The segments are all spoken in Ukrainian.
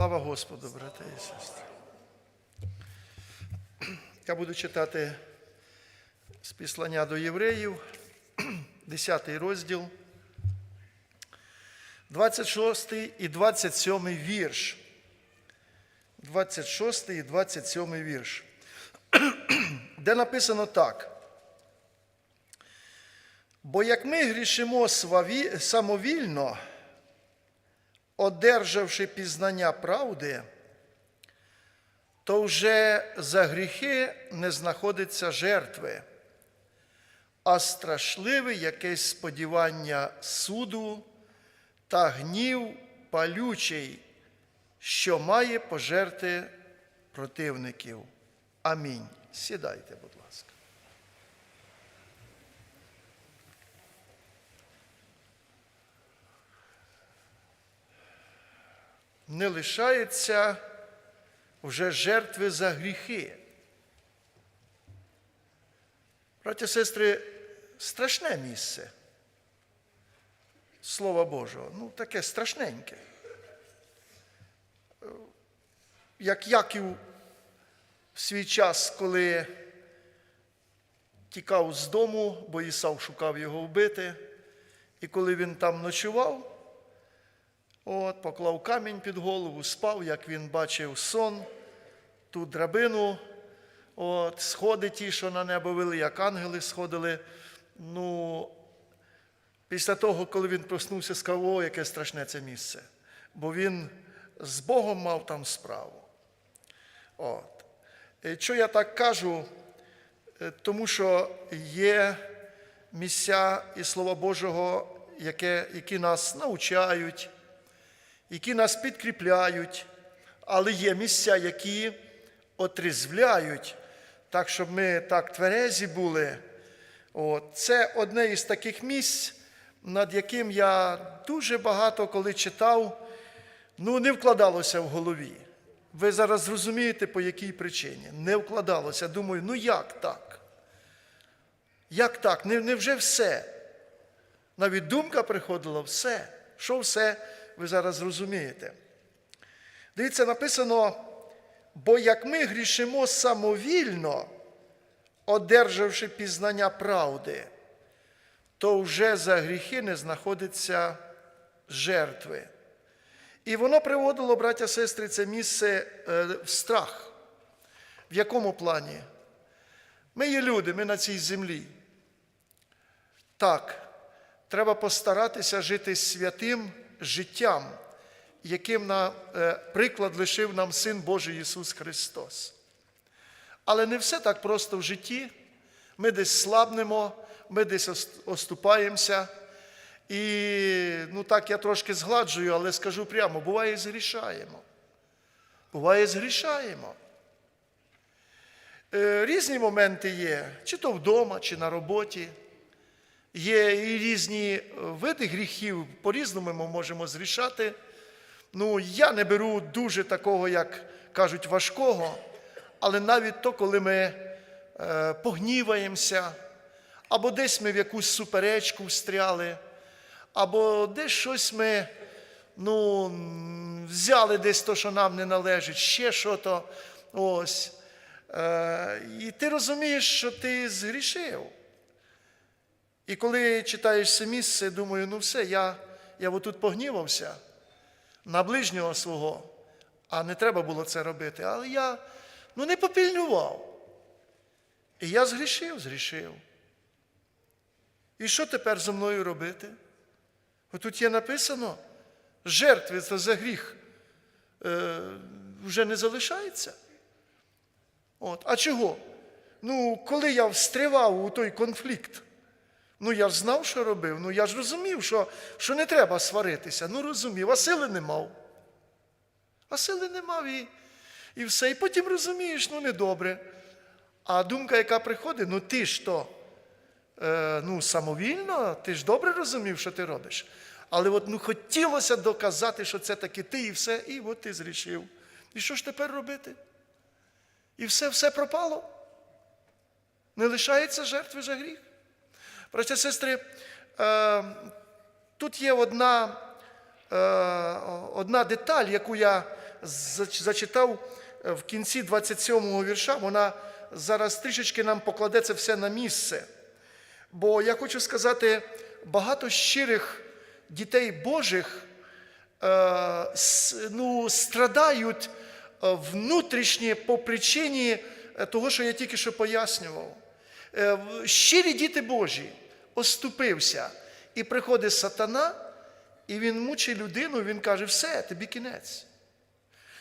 Слава Господу, брати і сестри. Я буду читати з післання до євреїв, 10 розділ, 26 і 27 вірш. 26 і 27 вірш, де написано так. Бо як ми грішимо самовільно, одержавши пізнання правди, то вже за гріхи не знаходиться жертви, а страшливе якесь сподівання суду та гнів палючий, що має пожерти противників. Амінь. Сідайте, будь не лишається вже жертви за гріхи. Браті і сестри, страшне місце. Слова Божого, ну таке страшненьке. Як Яків в свій час, коли тікав з дому, бо Ісав шукав його вбити, і коли він там ночував, От, поклав камінь під голову, спав, як він бачив сон, ту драбину, от, сходи ті, що на небо вели, як ангели сходили. Ну, після того, коли він проснувся, сказав, о, яке страшне це місце. Бо він з Богом мав там справу. От. І Що я так кажу? Е, Тому що є місця і Слова Божого, яке, які нас навчають які нас підкріпляють, але є місця, які отрезвляють, так, щоб ми так тверезі були. От. Це одне із таких місць, над яким я дуже багато коли читав, ну, не вкладалося в голові. Ви зараз зрозумієте, по якій причині. Не вкладалося. Думаю, ну як так? Як так? Не, невже все? Навіть думка приходила, все. Що все? Ви зараз зрозумієте. Дивіться, написано, бо як ми грішимо самовільно, одержавши пізнання правди, то вже за гріхи не знаходиться жертви. І воно приводило, браття сестри, це місце е, в страх. В якому плані? Ми є люди, ми на цій землі. Так, треба постаратися жити святим життям, яким на е, приклад лишив нам Син Божий Ісус Христос. Але не все так просто в житті. Ми десь слабнемо, ми десь оступаємося. І ну так я трошки згладжую, але скажу прямо, буває, згрішаємо. Буває, згрішаємо. Е, Різні моменти є, чи то вдома, чи на роботі. Є і різні види гріхів, по-різному ми можемо зрішати. Ну, я не беру дуже такого, як кажуть, важкого, але навіть то, коли ми е, погніваємося, або десь ми в якусь суперечку встряли, або десь щось ми ну, взяли десь то, що нам не належить, ще що то ось. Е, і ти розумієш, що ти згрішив. І коли читаєш це місце, думаю, ну все, я я отут погнівався на ближнього свого, а не треба було це робити. Але я ну, не попільнював. І я згрішив, згрішив. І що тепер зі мною робити? Отут є написано, жертви за гріх е, вже не залишається. От. А чого? Ну, коли я встривав у той конфлікт, Ну, я ж знав, що робив. Ну я ж розумів, що що не треба сваритися. Ну розумів, а сили не мав. А сили не мав і і все. І потім розумієш, ну недобре. А думка, яка приходить, ну ти ж то е, ну, самовільно, ти ж добре розумів, що ти робиш. Але от ну, хотілося доказати, що це таки ти і все, і от ти зрішив. І що ж тепер робити? І все, все пропало. Не лишається жертви за гріх. Браття сестри, е, тут є одна, е, одна деталь, яку я зачитав е, в кінці 27-го вірша, вона зараз трішечки нам покладе це все на місце. Бо я хочу сказати, багато щирих дітей Божих ну, страдають внутрішнє по причині того, що я тільки що пояснював. Е, Щирі діти Божі оступився, і приходить сатана, і він мучить людину, він каже: все, тобі кінець.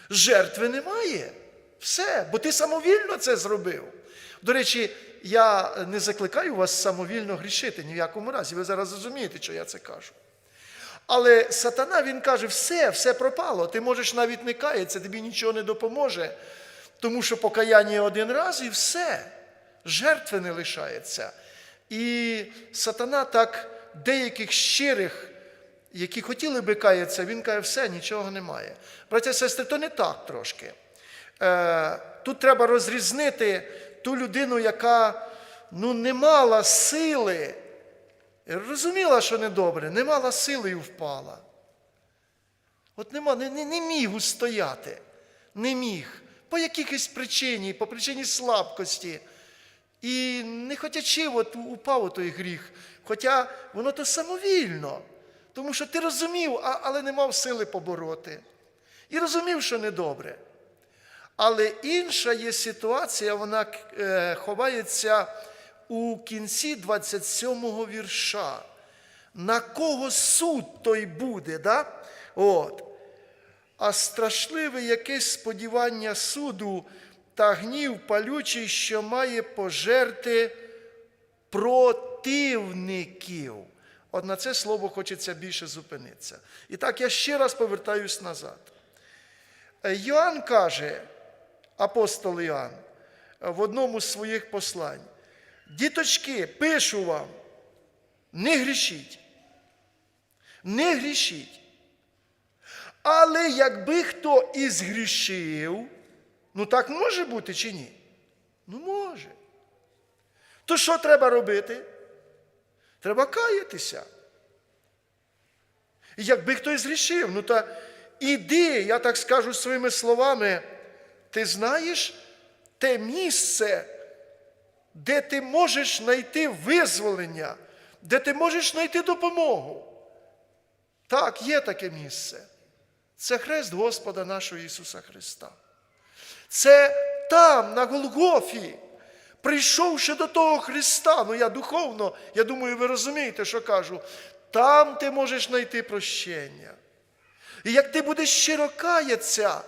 Жертви немає. Все, бо ти самовільно це зробив. До речі, я не закликаю вас самовільно грішити ні в якому разі. Ви зараз зрозумієте, що я це кажу. Але сатана він каже: все, все пропало. Ти можеш навіть не каятися, тобі нічого не допоможе, тому що покаяння один раз і все. Жертви не лишається. І сатана так деяких щирих, які хотіли би каятися, він каже, все, нічого немає. Браття і сестри, то не так трошки. Е, Тут треба розрізнити ту людину, яка ну, не мала сили, розуміла, що недобре, не мала сили і впала. От нема, не, не, не міг устояти, не міг. По якихось причині, по причині слабкості. І не хотячи, от упав у той гріх. Хоча воно то самовільно. Тому що ти розумів, але не мав сили побороти. І розумів, що недобре. Але інша є ситуація, вона е, ховається у кінці 27-го вірша. На кого суд той буде? Да? От. А страшливе якесь сподівання суду та гнів палючий, що має пожерти противників. От на це слово хочеться більше зупинитися. І так я ще раз повертаюсь назад. Е, Йоанн каже, апостол Іоанн, е, в одному з своїх послань, діточки, пишу вам, не грішіть. Не грішіть. Але якби хто і згрішив, ну так може бути чи ні? Ну може. То що треба робити? Треба каятися. І якби хтось зрішив, ну та іди, я так скажу своїми словами, ти знаєш те місце, де ти можеш знайти визволення, де ти можеш знайти допомогу. Так, є таке місце. Це хрест Господа нашого Ісуса Христа. Це там, на Голгофі, прийшовши до того Христа, ну я духовно, я думаю, ви розумієте, що кажу, там ти можеш знайти прощення. І як ти будеш щиро каятися,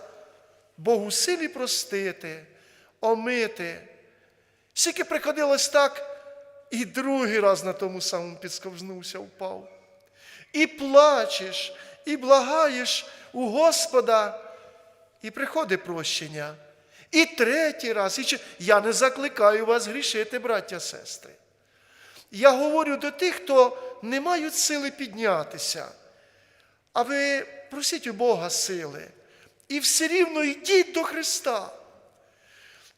Богу силі простити, омити. Скільки приходилось так, і другий раз на тому самому підсковзнувся, впав. І плачеш, і благаєш у Господа, і приходить прощення. І третій раз. І. Я не закликаю вас грішити, браття сестри. Я говорю до тих, хто не мають сили піднятися. А ви просіть у Бога сили. І все рівно йдіть до Христа.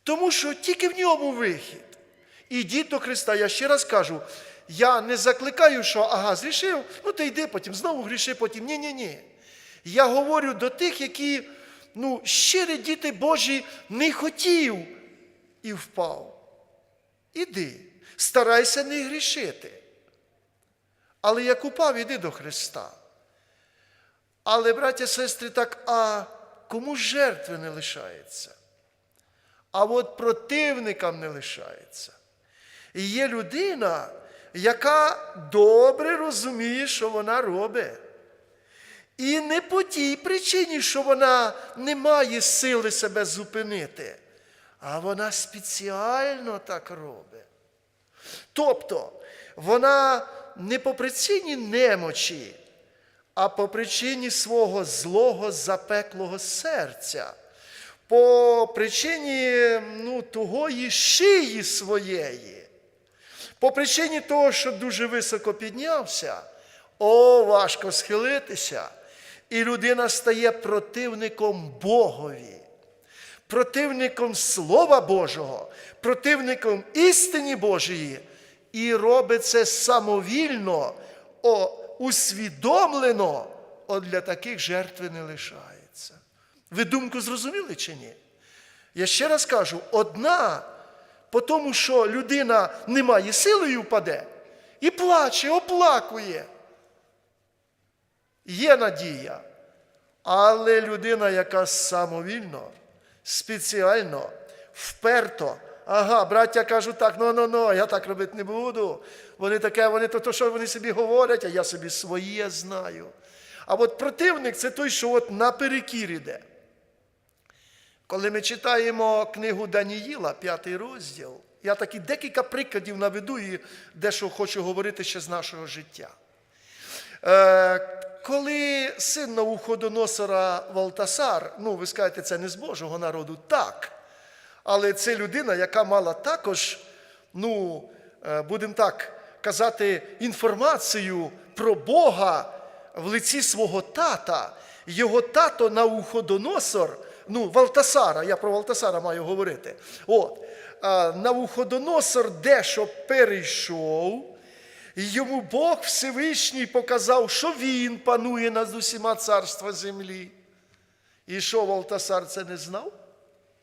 Тому що тільки в ньому вихід. Ідіть до Христа. Я ще раз кажу, я не закликаю, що ага, зрішив, ну ти йди потім, знову гріши потім. Ні, ні, ні. Я говорю до тих, які ну, щирі діти Божі не хотів і впав. Іди, старайся не грішити. Але як упав, іди до Христа. Але, браття, сестри, так, а кому жертви не лишається? А от противникам не лишається. І є людина, яка добре розуміє, що вона робить. І не по тій причині, що вона не має сили себе зупинити, а вона спеціально так робить. Тобто, вона не по причині немочі, а по причині свого злого запеклого серця, по причині ну, тугої шиї своєї, по причині того, що дуже високо піднявся, о, важко схилитися, і людина стає противником Богові, противником Слова Божого, противником істині Божої, і робить це самовільно, о, усвідомлено, от для таких жертви не лишається. Ви думку зрозуміли чи ні? Я ще раз кажу: одна, по тому, що людина не має сили і впаде, і плаче, оплакує. Є надія. Але людина, яка самовільно, спеціально, вперто, ага, браття кажуть так, ну ну ну, я так робити не буду. Вони таке, вони то, то що вони собі говорять, а я собі своє знаю. А от противник це той, що от наперекір іде. Коли ми читаємо книгу Даніїла, п'ятий розділ, я такі декілька прикладів наведу і дещо хочу говорити ще з нашого життя. Е, коли син Навуходоносора Валтасар, ну ви скажете, це не з Божого народу, так. Але це людина, яка мала також, ну, е, будемо так казати, інформацію про Бога в лиці свого тата. Його тато Навуходоносор, ну, Валтасара, я про Валтасара маю говорити. От, а, Навуходоносор дещо перейшов. І йому Бог Всевишній показав, що він панує над усіма царства землі. І що Валтасар це не знав?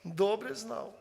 Добре знав.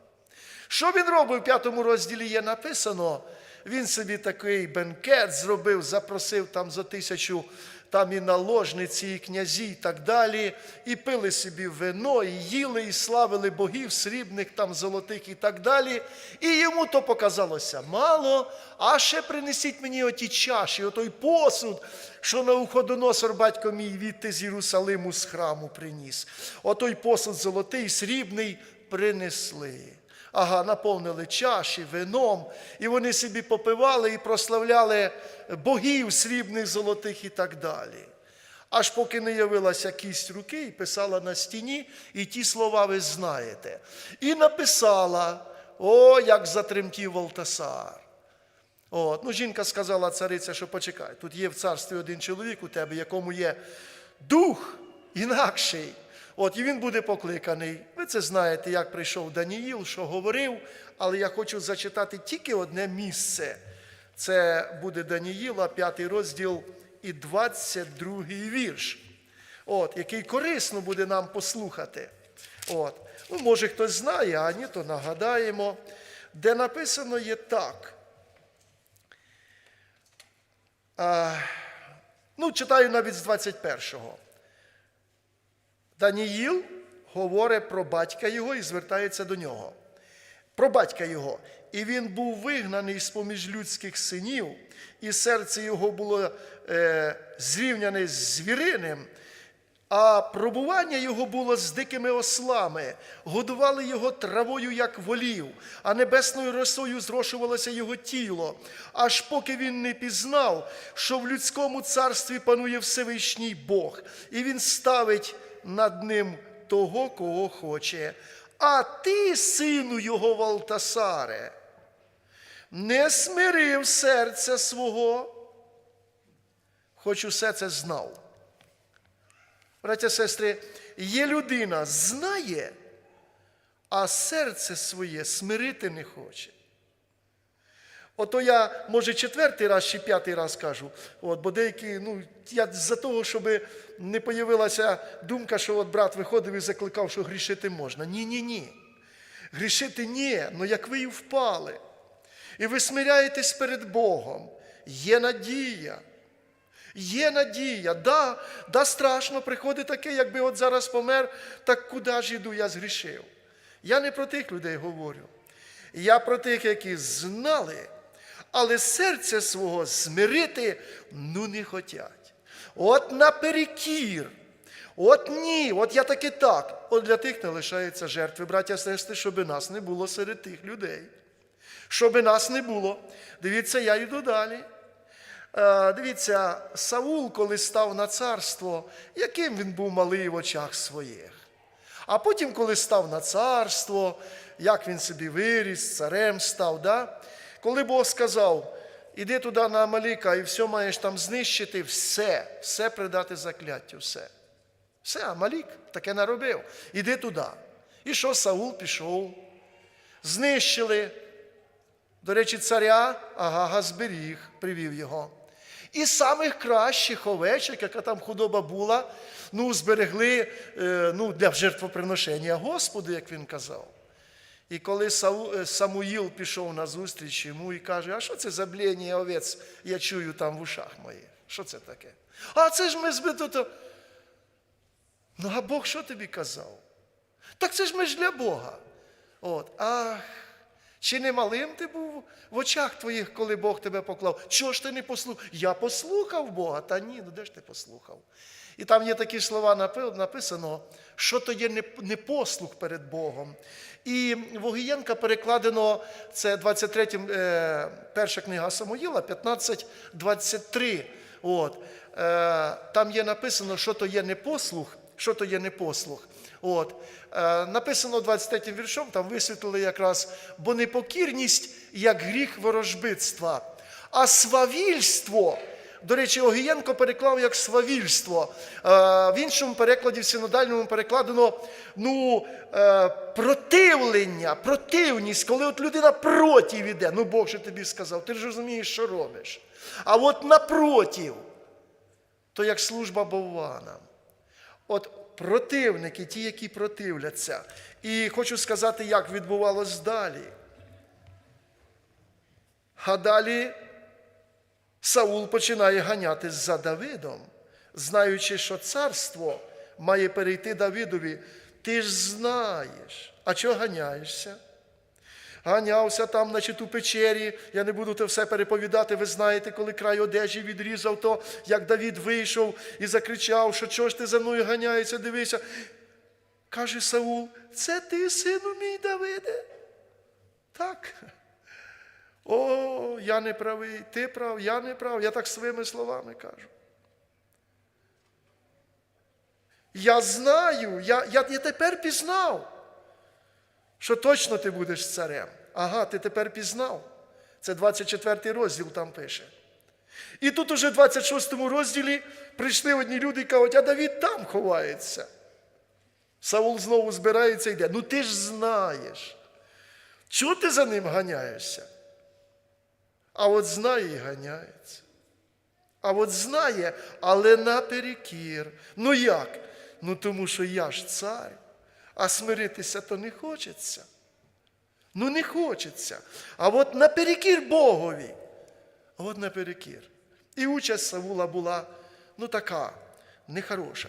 Що він робив в п'ятому розділі є написано? Він собі такий бенкет зробив, запросив там за тисячу там і наложниці, і князі, і так далі, і пили собі вино, і їли, і славили богів, срібних, там, золотих і так далі. І йому то показалося мало, а ще принесіть мені оті чаші, отой посуд, що Навуходоносор, батько мій, відти з Єрусалиму з храму приніс. Отой посуд золотий, срібний принесли. Ага, наповнили чаші вином, і вони собі попивали і прославляли богів срібних, золотих і так далі. Аж поки не явилася кість руки і писала на стіні, і ті слова ви знаєте. І написала: о, як затремтів Валтасар. От, ну, жінка сказала цариця, що почекай, тут є в царстві один чоловік у тебе, якому є дух інакший. От, і він буде покликаний. Ви це знаєте, як прийшов Даніїл, що говорив, але я хочу зачитати тільки одне місце. Це буде Даніїла, п'ятий розділ і 22 вірш, от, який корисно буде нам послухати. От. Ну, може, хтось знає, а ні, то нагадаємо, де написано є так. А, ну, читаю навіть з 21-го. Даніїл говорить про батька його і звертається до нього. Про батька його. І він був вигнаний з поміж людських синів, і серце його було е, зрівняне з звіриним, а пробування його було з дикими ослами, годували його травою, як волів, а небесною росою зрошувалося його тіло, аж поки він не пізнав, що в людському царстві панує Всевишній Бог, і він ставить над ним того, кого хоче. А ти, сину його Валтасаре, не смирив серця свого, хоч усе це знав. Браття, сестри, є людина, знає, а серце своє смирити не хоче. Ото я, може, четвертий раз чи п'ятий раз кажу, от, бо деякі, ну, я за того, щоб не появилася думка, що от брат виходив і закликав, що грішити можна. Ні, ні, ні. Грішити ні, але як ви і впали. І ви смиряєтесь перед Богом. Є надія. Є надія, да, да, страшно, приходить таке, якби от зараз помер, так куди ж іду, я згрішив. Я не про тих людей говорю. Я про тих, які знали, але серця свого змирити ну не хотять. От наперекір. От ні, от я таки так. От для тих не лишається жертви, браття сестри, щоб нас не було серед тих людей. Щоб нас не було. Дивіться, я йду далі. Е, Дивіться, Саул, коли став на царство, яким він був малий в очах своїх. А потім, коли став на царство, як він собі виріс, царем став, да? Коли Бог сказав, іди туди на Амаліка і все маєш там знищити, все, все придати закляттю, все. Все, Амалік таке наробив. Іди туди. І що Саул пішов? Знищили. До речі, царя Агага зберіг, привів його. І самих кращих овечок, яка там худоба була, ну, зберегли е, ну, для жертвоприношення Господу, як він казав. І коли е, Самуїл пішов на зустріч йому і каже, а що це за блєння овець, я чую там в ушах моїх. Що це таке? А це ж ми збито. Ну, а Бог що тобі казав? Так це ж ми ж для Бога. От, ах, чи не малим ти був в очах твоїх, коли Бог тебе поклав? Чого ж ти не послухав? Я послухав Бога, та ні, ну де ж ти послухав? І там є такі слова написано, що то є непослух перед Богом. І в Огієнка перекладено, це 23, е, перша книга Самуїла, 15.23. От, е, там є написано, що то є непослух, що то є непослух. От, е, написано 23 віршом, там висвітлили якраз, бо непокірність як гріх ворожбитства, а свавільство. До речі, Огієнко переклав як свавільство. Е, В іншому перекладі, в синодальному перекладено ну, е, противлення, противність, коли от людина проти іде. Ну Бог же тобі сказав, ти ж розумієш, що робиш. А от напротив, то як служба боввана. От противники, ті, які противляться. І хочу сказати, як відбувалось далі. А далі Саул починає ганятись за Давидом, знаючи, що царство має перейти Давидові. Ти ж знаєш, а чого ганяєшся? Ганявся там, значить, у печері. Я не буду це все переповідати. Ви знаєте, коли край одежі відрізав, то як Давід вийшов і закричав, що чого ж ти за мною ганяєшся, дивися. Каже Саул, це ти, сину мій Давиде? Так. О, я не правий, ти прав, я не прав. Я так своїми словами кажу. Я знаю, я, я, я тепер пізнав, що точно ти будеш царем. Ага, ти тепер пізнав. Це 24 розділ там пише. І тут уже в 26 розділі прийшли одні люди і кажуть, а Давід там ховається. Саул знову збирається і йде. Ну ти ж знаєш. Чого ти за ним ганяєшся? А от знає і ганяється. А от знає, але наперекір. Ну як? Ну тому що я ж цар, а смиритися то не хочеться. Ну не хочеться. А от наперекір Богові. А от наперекір. І участь Савула була, ну така, нехороша.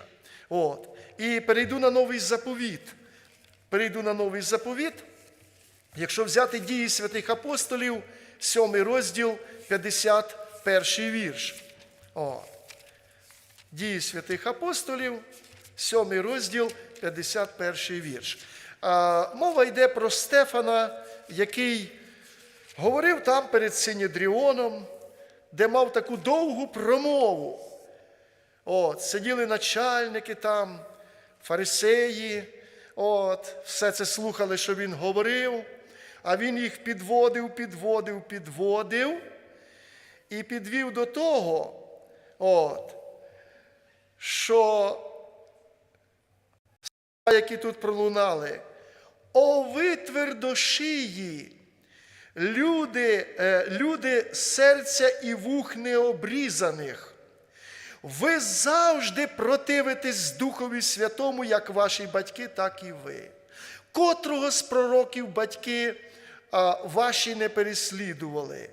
От. І перейду на новий заповіт. Перейду на новий заповіт. Якщо взяти дії святих апостолів, 7 розділ, 51 вірш. О. Дії святих апостолів, 7 розділ, 51 вірш. А, мова йде про Стефана, який говорив там перед Синєдріоном, де мав таку довгу промову. От, сиділи начальники там, фарисеї, от, все це слухали, що він говорив, а він їх підводив, підводив, підводив і підвів до того, от, що які тут пролунали, о ви твердошиї, люди, е, люди серця і вух необрізаних. Ви завжди противитесь Духові Святому, як ваші батьки, так і ви. Котрого з пророків батьки ваші не переслідували.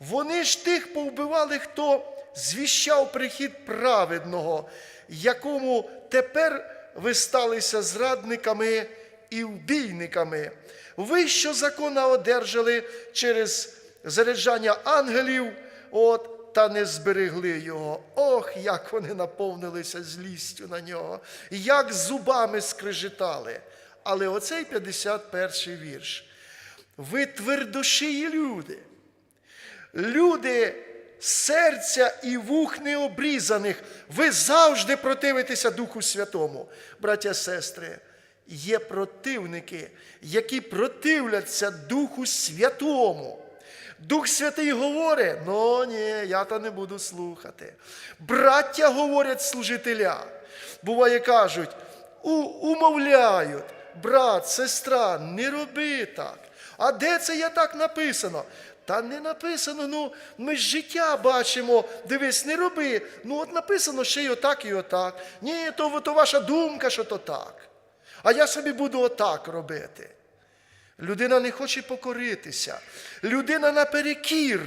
Вони ж тих повбивали, хто звіщав прихід праведного, якому тепер ви сталися зрадниками і вбійниками. Ви, що закона одержали через заряджання ангелів, от, та не зберегли його. Ох, як вони наповнилися злістю на нього, як зубами скрежетали. Але оцей 51 вірш. Ви твердошиї люди. Люди серця і вух необрізаних, ви завжди противитеся Духу Святому. Браття, сестри, є противники, які противляться Духу Святому. Дух Святий говорить, ну ні, я то не буду слухати. Браття говорять служителя. Буває, кажуть, умовляють, брат, сестра, не роби так. А де це є так написано? Та не написано, ну ми ж життя бачимо, дивись, не роби. Ну от написано ще й отак, і отак. Ні, то, то ваша думка, що то так. А я собі буду отак робити. Людина не хоче покоритися. Людина наперекір.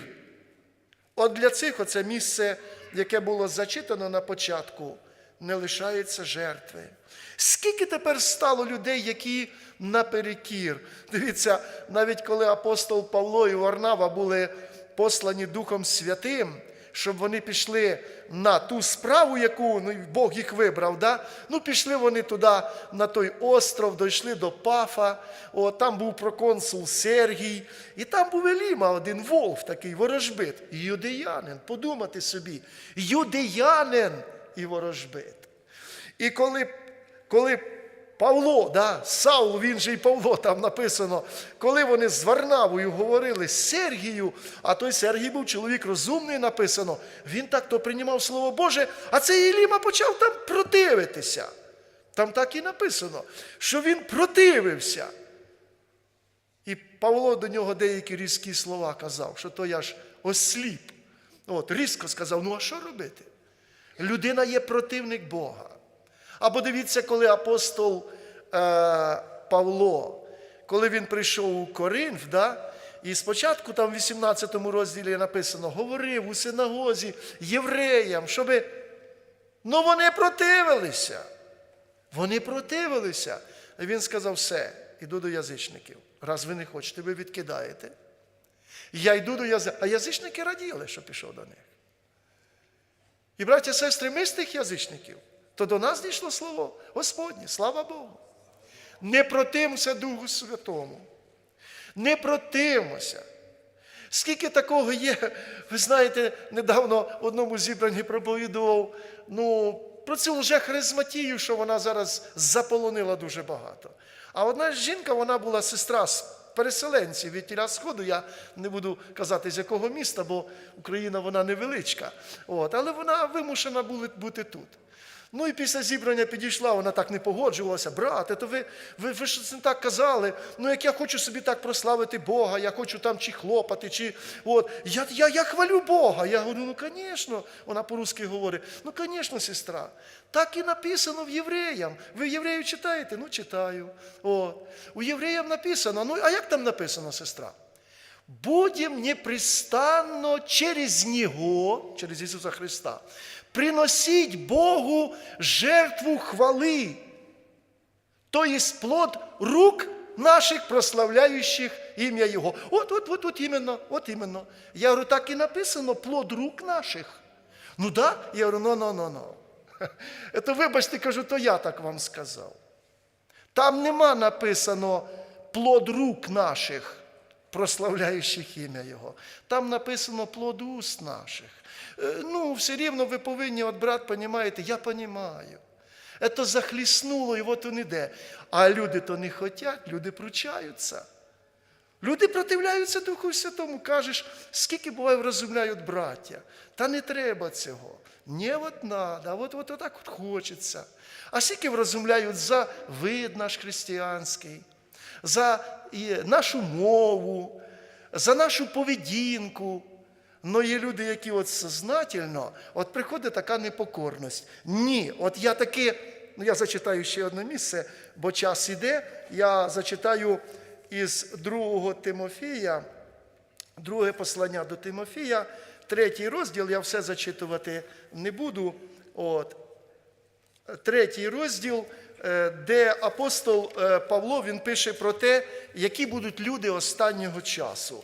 От для цих оце місце, яке було зачитано на початку, не лишається жертви. Скільки тепер стало людей, які наперекір? Дивіться, навіть коли апостол Павло і Варнава були послані Духом Святим, щоб вони пішли на ту справу, яку ну, Бог їх вибрав. Да? Ну, пішли вони туди, на той остров, дійшли до Пафа, О, там був проконсул Сергій, і там був Еліма, один Волф такий ворожбит. Юдеянин, подумати собі, юдеянин і ворожбит. І коли, коли Павло, да, Саул, він же і Павло, там написано, коли вони з Варнавою говорили з Сергію, а той Сергій був чоловік розумний, написано, він так то приймав Слово Боже, а цей Іліма почав там противитися. Там так і написано, що він противився. І Павло до нього деякі різкі слова казав, що то я ж осліп. От, різко сказав, ну а що робити? Людина є противник Бога. Або дивіться, коли апостол е, Павло, коли він прийшов у Коринф, да, і спочатку там в 18 розділі написано, говорив у синагозі євреям, щоби. Ну вони противилися. Вони противилися. І він сказав: все, іду до язичників. Раз ви не хочете, ви відкидаєте. Я йду до язичників. А язичники раділи, що пішов до них. І, браття, сестри, ми з тих язичників, то до нас дійшло слово Господнє, слава Богу. Не протимося Духу Святому. Не протимося. Скільки такого є, ви знаєте, недавно в одному зібранні проповідував ну, про цю лжехаризматію, що вона зараз заполонила дуже багато. А одна жінка, вона була сестра з переселенців від тіля Сходу. Я не буду казати, з якого міста, бо Україна вона невеличка. От, але вона вимушена була бути тут. Ну і після зібрання підійшла, вона так не погоджувалася. Брате, то ви, ви, ви ж не так казали. Ну як я хочу собі так прославити Бога, я хочу там чи хлопати, чи от. Я, я, я хвалю Бога. Я говорю, ну звісно, вона по-русски говорить, ну звісно, сестра. Так і написано в євреям. Ви євреїв читаєте? Ну, читаю. От. У євреям написано, ну а як там написано, сестра? Будем непрестанно через Него, через Ісуса Христа, приносить Богу жертву хвали, то есть плод рук наших, прославляющих ім'я Його. От, от, от, от іменно, от іменно. Я говорю, так і написано, плод рук наших. Ну да, я говорю, ну, ну, ну, ну. Это, вибачте, кажу, то я так вам сказав. Там нема написано плод рук наших, прославляючих ім'я Його. Там написано плод уст наших. Е, Ну, все рівно ви повинні, от брат, понімаєте, я понімаю. Это захліснуло, і от він іде. А люди то не хочуть, люди пручаються. Люди противляються Духу Святому. Кажеш, скільки буває врозумляють браття. Та не треба цього. Не от надо, от, от, от так от хочеться. А скільки врозумляють за вид наш християнський, за нашу мову, за нашу поведінку. Но є люди, які от сознательно, от приходить така непокорність. Ні, от я таки, ну я зачитаю ще одне місце, бо час іде. Я зачитаю із другого Тимофія, друге послання до Тимофія, третій розділ, я все зачитувати не буду. От. Третій розділ, де апостол е, Павло він пише про те, які будуть люди останнього часу.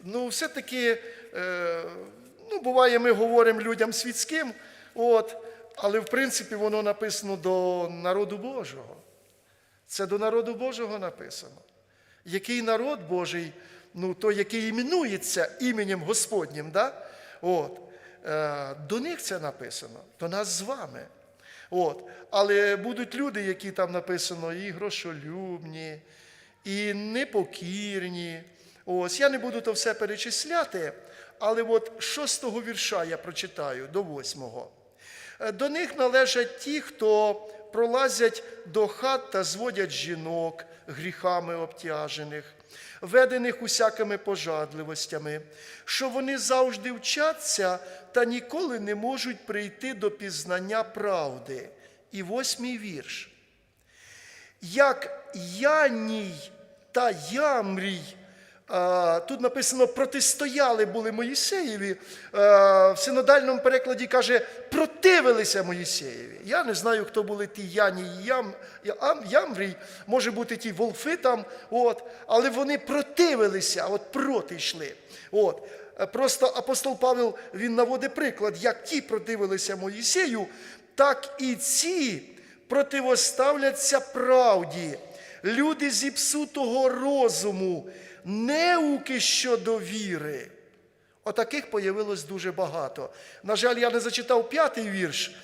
Ну, все-таки, е, ну, буває, ми говоримо людям світським, от, але в принципі воно написано до народу Божого. Це до народу Божого написано. Який народ Божий, ну, той, який іменується іменем Господнім, да? От, е, до них це написано, до нас з вами. От. Але будуть люди, які там написано, і грошолюбні, і непокірні. Ось я не буду то все перечисляти, але от шостого вірша я прочитаю до восьмого. Е, До них належать ті, хто пролазять до хат та зводять жінок гріхами обтяжених, ведених усякими пожадливостями, що вони завжди вчаться та ніколи не можуть прийти до пізнання правди. І восьмий вірш. Як Яній та Ямрій, а, тут написано, протистояли були Моїсеєві, в синодальному перекладі каже, противилися Моїсеєві. Я не знаю, хто були ті Яні і Ям, Ям, Ямрій, може бути ті волфи там, от, але вони противилися, от проти йшли. От. Просто апостол Павел він наводить приклад, як ті противилися Моїсею, так і ці противоставляться правді. Люди зіпсутого розуму, неуки щодо віри. Отаких появилось дуже багато. На жаль, я не зачитав п'ятий вірш,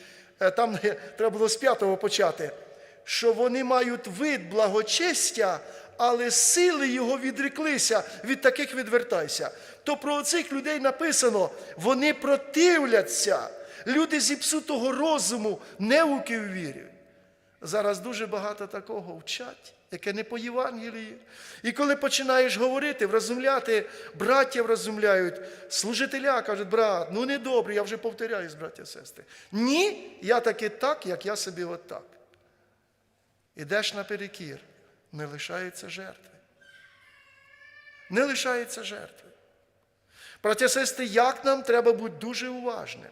е, там е, треба було з п'ятого почати, що вони мають вид благочестя, але сили його відреклися, від таких відвертайся. То про цих людей написано, вони противляться, люди зіпсутого розуму, неуки в вірі. Зараз дуже багато такого вчать, яке не по Євангелії. І коли починаєш говорити, вразумляти, браття вразумляють, служителя кажуть, брат, ну не добре, я вже повторяюсь, браття сестри. Ні, я таки так, як я собі отак. Ідеш наперекір, не лишається жертви. Не лишається жертви. Браття сестри, як нам треба бути дуже уважним.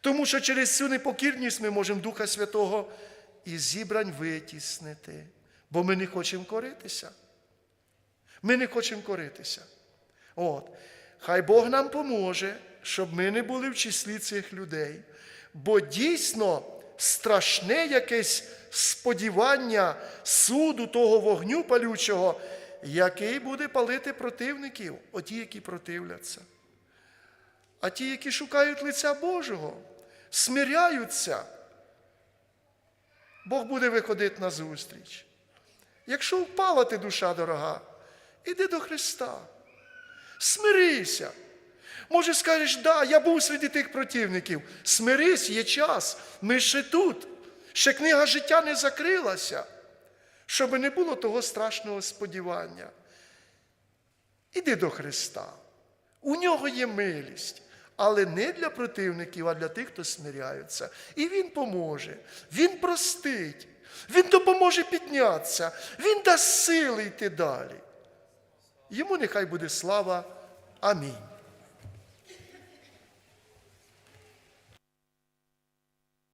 Тому що через цю непокірність ми можемо Духа Святого із зібрань витіснити, бо ми не хочемо коритися. Ми не хочемо коритися. От. Хай Бог нам поможе, щоб ми не були в числі цих людей. Бо дійсно страшне якесь сподівання суду того вогню палючого, який буде палити противників, оті, які противляться. А ті, які шукають лиця Божого, смиряються, Бог буде виходити на зустріч. Якщо впала ти душа дорога, іди до Христа. Смирися. Може, скажеш, да, я був серед тих противників. Смирись, є час. Ми ще тут. Ще книга життя не закрилася, щоб не було того страшного сподівання. Іди до Христа. У нього є милість, але не для противників, а для тих, хто смиряються. І Він поможе, Він простить, Він допоможе піднятися, Він дасть сили йти далі. Йому нехай буде слава. Амінь.